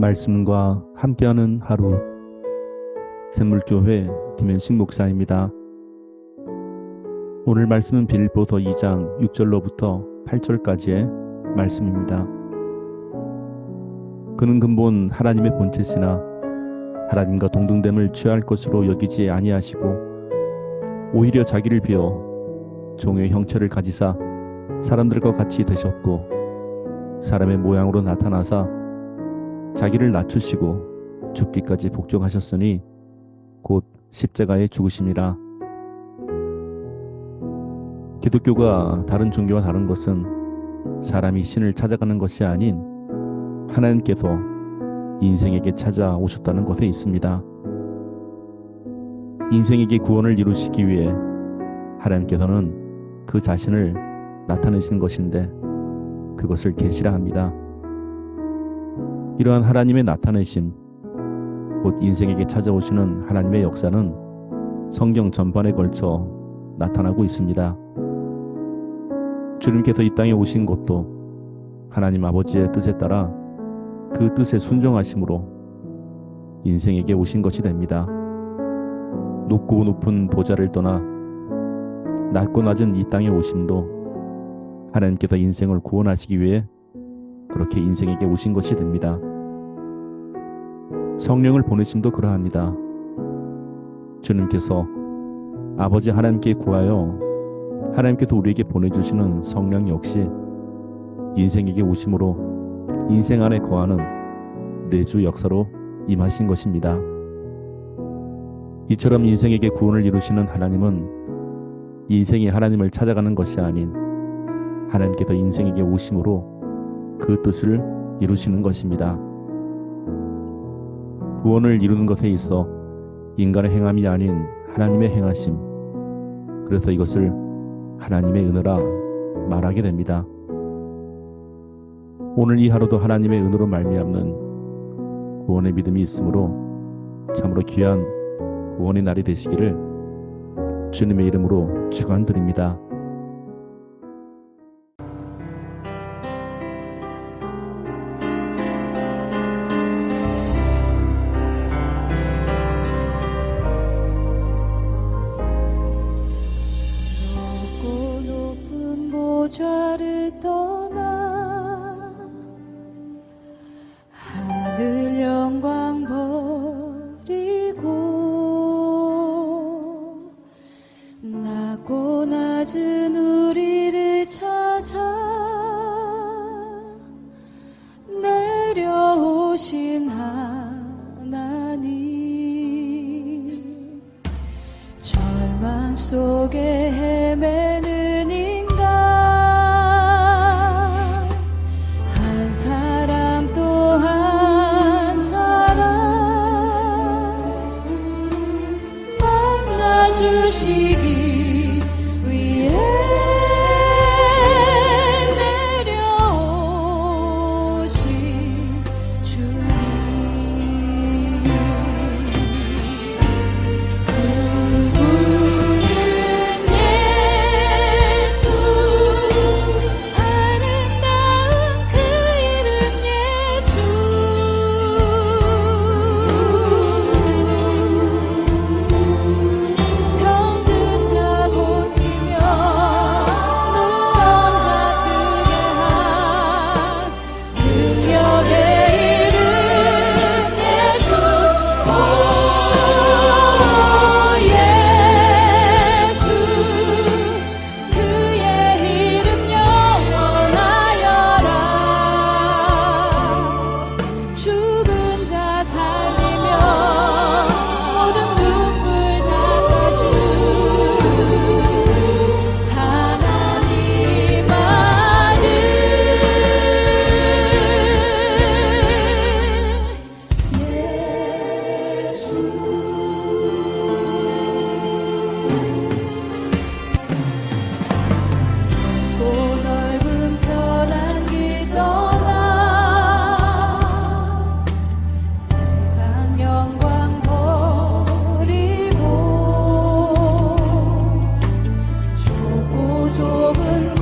말씀과 함께하는 하루 샘물교회 김현식 목사입니다. 오늘 말씀은 빌보서 2장 6절로부터 8절까지의 말씀입니다. 그는 근본 하나님의 본체시나 하나님과 동등됨을 취할 것으로 여기지 아니하시고 오히려 자기를 비어 종의 형체를 가지사 사람들과 같이 되셨고 사람의 모양으로 나타나사 자기를 낮추시고 죽기까지 복종하셨으니 곧 십자가에 죽으심이라. 기독교가 다른 종교와 다른 것은 사람이 신을 찾아가는 것이 아닌 하나님께서 인생에게 찾아오셨다는 것에 있습니다. 인생에게 구원을 이루시기 위해 하나님께서는 그 자신을 나타내신 것인데 그것을 계시라 합니다. 이러한 하나님의 나타내심, 곧 인생에게 찾아오시는 하나님의 역사는 성경 전반에 걸쳐 나타나고 있습니다. 주님께서 이 땅에 오신 것도 하나님 아버지의 뜻에 따라 그 뜻에 순종하심으로 인생에게 오신 것이 됩니다. 높고 높은 보좌를 떠나 낮고 낮은 이 땅에 오심도 하나님께서 인생을 구원하시기 위해 그렇게 인생에게 오신 것이 됩니다. 성령을 보내심도 그러합니다. 주님께서 아버지 하나님께 구하여 하나님께서 우리에게 보내주시는 성령 역시 인생에게 오심으로 인생 안에 거하는 내주 역사로 임하신 것입니다. 이처럼 인생에게 구원을 이루시는 하나님은 인생이 하나님을 찾아가는 것이 아닌 하나님께서 인생에게 오심으로 그 뜻을 이루시는 것입니다. 구원을 이루는 것에 있어 인간의 행함이 아닌 하나님의 행하심. 그래서 이것을 하나님의 은혜라 말하게 됩니다. 오늘 이 하루도 하나님의 은혜로 말미암는 구원의 믿음이 있으므로 참으로 귀한 구원의 날이 되시기를 주님의 이름으로 축원드립니다. 좁은